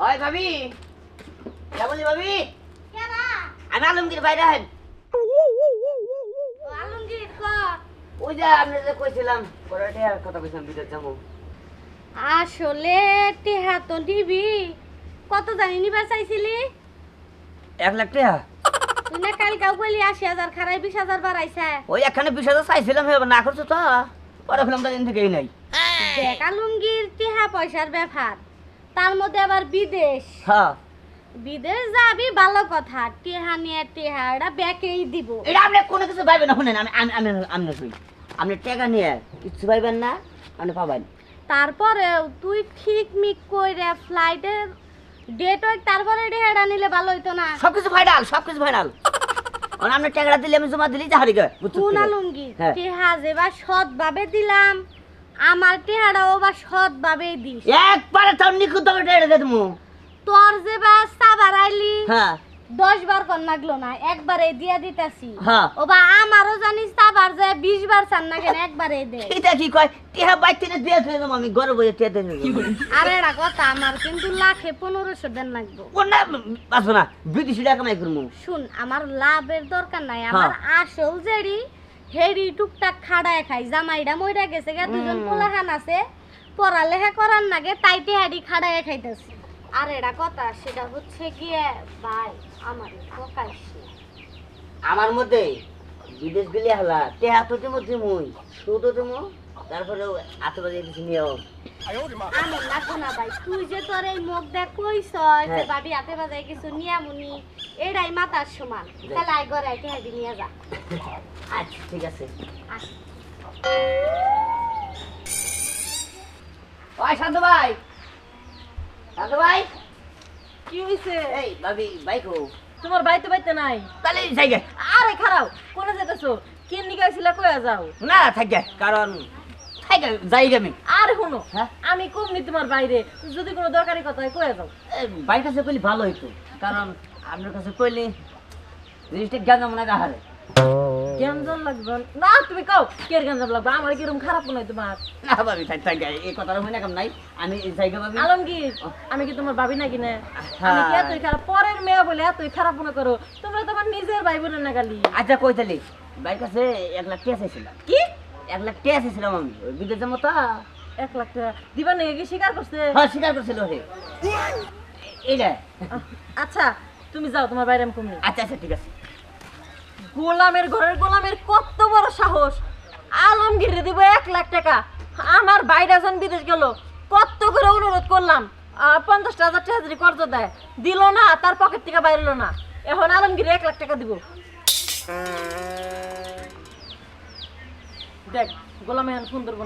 ওই ভাবি কেমন ভাবি আমি আলমগীর বাইরে হেন আলমগীর ক ওই যে আপনি যে কইছিলাম পরে কথা কইছিলাম বিদেশ যাব আসলে টেহা তো নিবি কত জানি নিবা চাইছিলি এক লাখ টাকা তুই না কাল কাউ বলি আশি হাজার খারাই বিশ হাজার বাড়াইছে ওই একখানে বিশ হাজার চাইছিলাম এবার না করছ তো পরে ফেলাম তার দিন থেকেই নাই দেখ আলমগীর টেহা পয়সার ব্যাপার তার মধ্যে আবার বিদেশ। হ্যাঁ। বিদেশ যাবি ভালো কথা। টেহা নিয়ে টেহা এটা ব্যাকেই দিব। এটা আপনি কোনো কিছু পাইবেন না শুনেন আমি আমি আমি আমি কই আপনি টাকা নিয়ে কিছু পাইবেন না আপনি পাবেন। তারপরে তুই ঠিক মিক কইরে ফ্লাইটের ডেট ওই তারপরে টেহাটা নিলে ভালো হইতো না। সব কিছু ফাইনাল সব কিছু ফাইনাল আপনি টাকাটা দিলে আমি জমা দিলি যাহারি গে কোন না লুঙ্গি টেহা যে বা সৎ ভাবে দিলাম। আমার টেহাটাও বা সৎ ভাবেই দিস। একবারে তার নিখুঁত ভাবে টাকা দিয়ে দেবো তোর যে বা সাবার আইলি হ্যাঁ। দশ বার কর লাগল না একবারে দিয়া দিতাছি। হ্যাঁ। ও বা আমারও জানিস সাবার যে বিশ বার চান না কেন একবারে দে। এটা কি কয়? টিহা বাইতে না দিয়ে দেবো আমি বসে টিহা দিয়ে দেবো। আরে এটা কথা আমার কিন্তু লাখে পনেরোশো দেন লাগবো। কোন না বাসো না বিদেশি টাকা কামাই করব শুন আমার লাভের দরকার নাই আমার আসল জেডি হেডি টুকটাক খাড়ায় খাই জামাইরা মইরা গেছে গা দুজন। পোলাহান আছে। পড়ালেখা করার নাগে তাইতে হেরি খাড়ায় খাইতেছে। আর এটা কথা সেটা হচ্ছে গিয়ে ভাই আমার ঠকাইছে আমার মধ্যে বিদেশ গেলে হলা তে তো দেবো দিমুই। শুধু দেবো তারপরে আতবাজে কিছু নিয়েও আমি লাগবো না ভাই তুই যে তোর এই মুখ দেখ কইছ যে হ্যাঁ। ভাবি হাতে বাজায় কিছু নিয়ামুনি এটাই মাতার সমান। তাহলে আই ঘরে আইতে নিয়ে যা। আচ্ছা ঠিক আছে। ওই শান্ত ভাই। শান্ত ভাই। কি হইছে? এই ভাবি বাইকো তোমার বাইতে বাইতে নাই। তাহলে যাইগে আরে খারাপ কোনে যেতেছো কেন নিকে আইছিলা কইয়া যাও। না থাকে কারণ আমি। আরে শুনো হ্যাঁ? আমি কমনি তোমার বাইরে যদি কোনো দরকারি কথা হয় কইয়া যাও বাইক কাছে কইলে ভালো হইতো কারণ আপনার কাছে কইলে জিনিসটা জ্ঞান মনে লাগবে? না তুমি কও কে গ্যাঞ্জাম লাগবে? আমার কীরকম খারাপ নয় তোমার? না ভাবি থাক থাকে এই কথাটা মনে কাম নাই। আমি জায়গা ভাবি। আলমগীর আমি কি তোমার ভাবি নাকি না? হ্যাঁ। আমি কি এতই খারাপ? পরের মেয়ে বলে এতই খারাপ মনে করো। তোমরা তোমার নিজের ভাই বোনের না গালি আচ্ছা কই তালি বাইক কাছে এক লাখ টাকা চাইছিলাম। কি? এক লাখ টাকা চাইছিলাম আমি বিদেশ যাব তো। এক লাখ টাকা দিবা নাকি কি স্বীকার করছে? হ্যাঁ স্বীকার করছিল হে আহ, আচ্ছা তুমি যাও তোমার বাইরে আমি কমনি আচ্ছা আচ্ছা ঠিক আছে। গোলামের ঘরের গোলামের কত বড় সাহস। আলমগীরে দিব এক লাখ টাকা। আমার বাইরে যখন বিদেশ গেল কত করে অনুরোধ করলাম। আহ, পঞ্চাশটা হাজার টাকা যদি কর্জ দেয় দিল না তার পকেট থেকে বাইরলো না। এখন আলমগীরে এক লাখ টাকা দিব। দেখ, গোলাম এখন ফোন ধরবো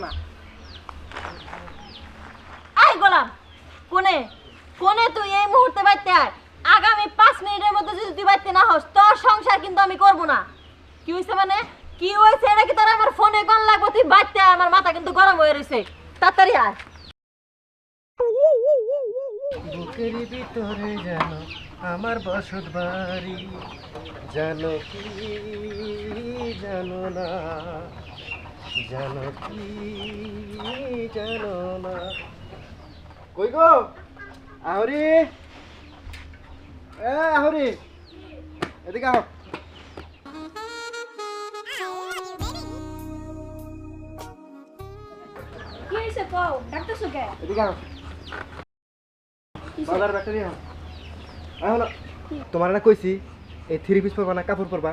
আয় গোলাম, কোনে? কোনে তুই এই মুহূর্তে বাইতে আয়? আগামী পাঁচ মিনিটের মধ্যে যদি তুই বাইতে না হস, তোর সংসার কিন্তু আমি করব না। কি হয়েছে মানে? কি হয়েছে এটা কি তোর আমার ফোনে গন লাগবো? তুই বাইতে আয়, আমার মাথা কিন্তু গরম হয়ে রয়েছে তাড়াতাড়ি আয়। বুকের ভিতরে যেন আমার বসত বাড়ি জানো কি জানো না। জানো কি জানো না কই গো? আহরি? এ আহরি। এদিকে আহ। তোমার না কইছি এই থ্রি পিস পরবা না কাপড় পরবা।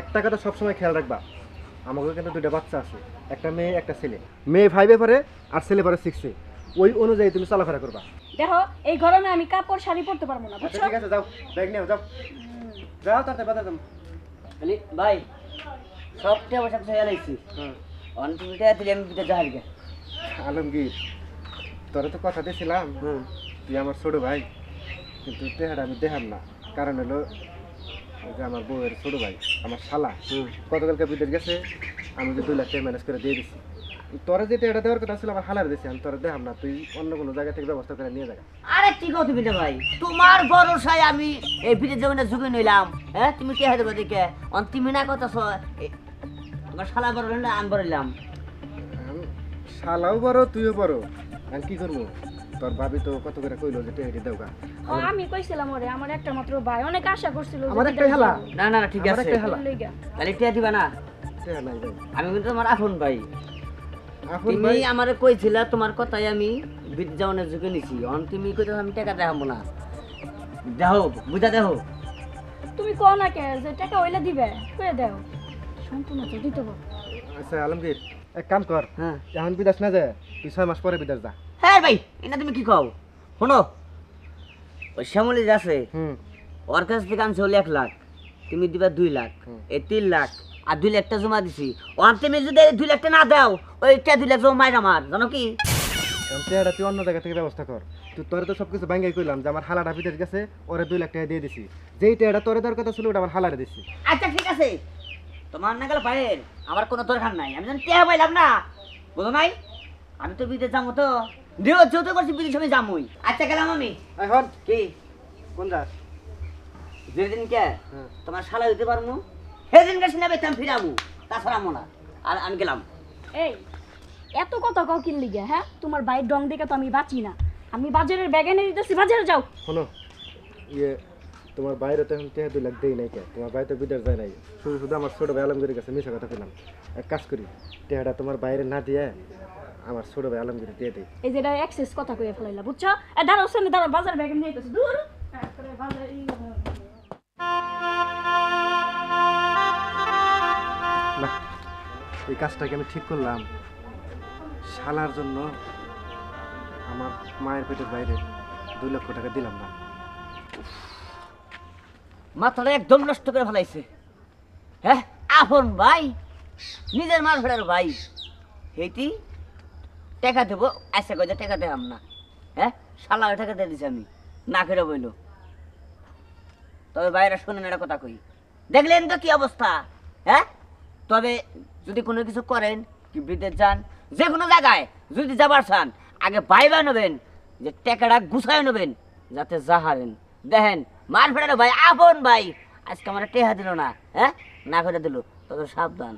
একটা কথা সবসময় খেয়াল রাখবা। আমাকে কিন্তু দুইটা বাচ্চা আছে। একটা মেয়ে একটা ছেলে। মেয়ে ফাইভে পড়ে আর ছেলে পড়ে সিক্সে ওই অনুযায়ী তুমি চলাফেরা করবা। দেখো এই গরমে আমি কাপড় শাড়ি পরতে পারব না আচ্ছা ঠিক আছে যাও। ব্যাগ নিও যাও যাও। তাতে বাধা দাম খালি ভাই সব টাকা পয়সা কিছু এলাইছি হুম। অনেক তুমি টাকা দিলে আমি বিদেশ যাহারি গে আলমগীর তোরা তো কথা দিয়েছিলাম হুম। তুই আমার ছোট ভাই কিন্তু দেহাটা আমি দেহার না। কারণ হলো যে আমার বউয়ের ছোট ভাই আমার শালা গতকালকে বিদেশ গেছে আমি যে দুই লাখ টাকা ম্যানেজ করে দিয়ে দিছি। তোরা যেটা এটা দেওয়ার কথা ছিল আমার হালার দিছি আমি তোরা দেখাম না তুই অন্য কোনো জায়গা থেকে ব্যবস্থা করে নিয়ে যাবে আরে কি কথা বিদে ভাই? তোমার ভরসায় আমি এই বিদেশ জগনে ঝুঁকে নিলাম হ্যাঁ? তুমি কে দেবো দেখে অন্তিম না কথা আমার শালা বড় হলে আমি বড় নিলাম শালাও বড় তুইও বড়। আমি কি করব? তোর ভাবি তো কত করে কইলো যে টেহারি দেওগা। আমি কইছিলাম ওরে আমার একটা মাত্র ভাই। অনেক আশা করছিল আমার একটা হেলা। না না না, ঠিক আমার আছে। একটা হেলা। তাহলে টিয়া দিবা না? টেহা নাই ভাই। আমি কিন্তু তোমার আপন ভাই। তুমি ভাই? আমারে কইছিলা তোমার কথাই আমি বিদ্যাওয়ানের যুগে নিছি। অন তুমি কইতে আমি টাকা দেখাবো না। দেখো বুঝা দেখো তুমি কও না কে যে টাকা ওইলা দিবে কয়ে দাও। সম্পূর্ণ তো দিতে আচ্ছা আলমগীর এক কাম কর। হ্যাঁ। এখন বিদেশ না যায় তুই ছয় মাস পরে বিদেশ যা। হ্যাঁ ভাই এটা তুমি কি কও? শোনো ওই শ্যামলি আছে ওর কাছ থেকে আনছে হলে এক লাখ তুমি দিবা দুই লাখ এই তিন লাখ আর দুই লাখটা জমা দিছি। ওর তুমি যদি দুই লাখটা না দাও ওইটা দুই লাখ জমা আমার জানো কি? টেহাটা তুই অন্য জায়গা থেকে ব্যবস্থা কর। তুই তোরে তো সব কিছু ভাঙ্গাই কইলাম যে আমার হালাটা বিদেশ গেছে ওরে দুই লাখ টাকা দিয়ে দিছি। যেই টেহাটা তোরে দেওয়ার কথা ছিল ওটা আমার হালারে দিছি। আচ্ছা ঠিক আছে। তোমার না গেল পায়ের আমার কোনো দরকার নাই। আমি যেন টেহা পাইলাম না। বুঝো নাই? আমি তো বিদেশ যাব তো। দেহ যত করছি বিদেশ আমি যামই। আচ্ছা গেলাম আমি। এখন কি? কোন যাস? যেদিন কে হ্যাঁ। তোমার শালা দিতে পারব সেদিন কে সিনেমা আমি ফিরাবো তাছাড়া মো আর আমি গেলাম। এই এত কথা কও কিন লিগে হ্যাঁ? তোমার ভাইয়ের ডং দেখে তো আমি বাঁচি না। আমি বাজারের ব্যাগে নিয়ে দিতেছি বাজারে যাও। শোনো ইয়ে তোমার বাইরে তো এখন লাখ দেই নাই কে। তোমার বাইরে তো বিদেশ যায় নাই। শুধু শুধু আমার ছোট ভাই আলমগীরের কাছে মিশা কথা পেলাম এক কাজ করি টেহাটা তোমার বাইরে না দিয়ে আমার ছোট ভাই আলমগীর দিয়ে দিই। এই যে এটা এক্সেস কথা কইয়া ফেলাইলা বুঝছ? এ দাঁড়াও সামনে দাঁড়াও বাজার ব্যাগে নিয়ে দিতেছি দূর। একবারে বাজারে এই- না এই কাজটাকে আমি ঠিক করলাম। শালার জন্য আমার মায়ের পেটের বাইরে দুই লক্ষ টাকা দিলাম না। মাথাটা একদম নষ্ট করে ফেলাইছে। হ্যাঁ আপন ভাই নিজের মার ফেরার ভাই। সেইটি টাকা দেবো আশা করে টাকা দেখাম না। হ্যাঁ? শালা টাকা দিয়ে দিছি আমি। না করে বইল। তবে বাইরে শোনেন একটা কথা কই। দেখলেন তো কি অবস্থা? হ্যাঁ? তবে যদি কোনো কিছু করেন কি বিদেশ যান, যে কোনো জায়গায় যদি যাবার চান, আগে বাইবা নেবেন, যে টাকাটা গুছায় নেবেন, যাতে যাহারেন। দেখেন মার ফেরানো ভাই, আপন ভাই, আজকে আমার টেহা দিল না হ্যাঁ? না করে দিল, তবে সাবধান।